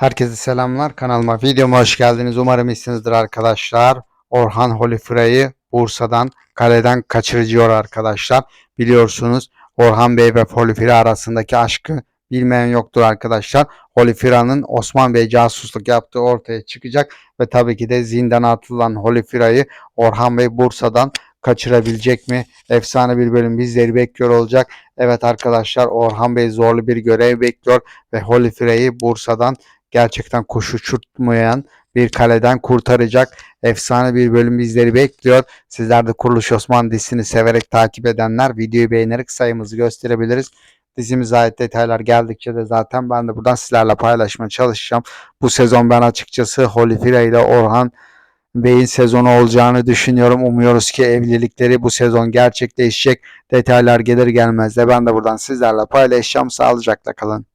Herkese selamlar. Kanalıma, videoma hoş geldiniz. Umarım iyisinizdir arkadaşlar. Orhan Holifira'yı Bursa'dan kaleden kaçırıyor arkadaşlar. Biliyorsunuz Orhan Bey ve Holifira arasındaki aşkı bilmeyen yoktur arkadaşlar. Holifira'nın Osman Bey casusluk yaptığı ortaya çıkacak ve tabii ki de zindana atılan Holifira'yı Orhan Bey Bursa'dan kaçırabilecek mi? Efsane bir bölüm bizleri bekliyor olacak. Evet arkadaşlar Orhan Bey zorlu bir görev bekliyor ve Holifira'yı Bursa'dan gerçekten kuş uçurtmayan bir kaleden kurtaracak efsane bir bölüm bizleri bekliyor. Sizler de Kuruluş Osman dizisini severek takip edenler videoyu beğenerek sayımızı gösterebiliriz. Dizimize ait detaylar geldikçe de zaten ben de buradan sizlerle paylaşmaya çalışacağım. Bu sezon ben açıkçası Holifira ile Orhan Bey'in sezonu olacağını düşünüyorum. Umuyoruz ki evlilikleri bu sezon gerçekleşecek. Detaylar gelir gelmez de ben de buradan sizlerle paylaşacağım. Sağlıcakla kalın.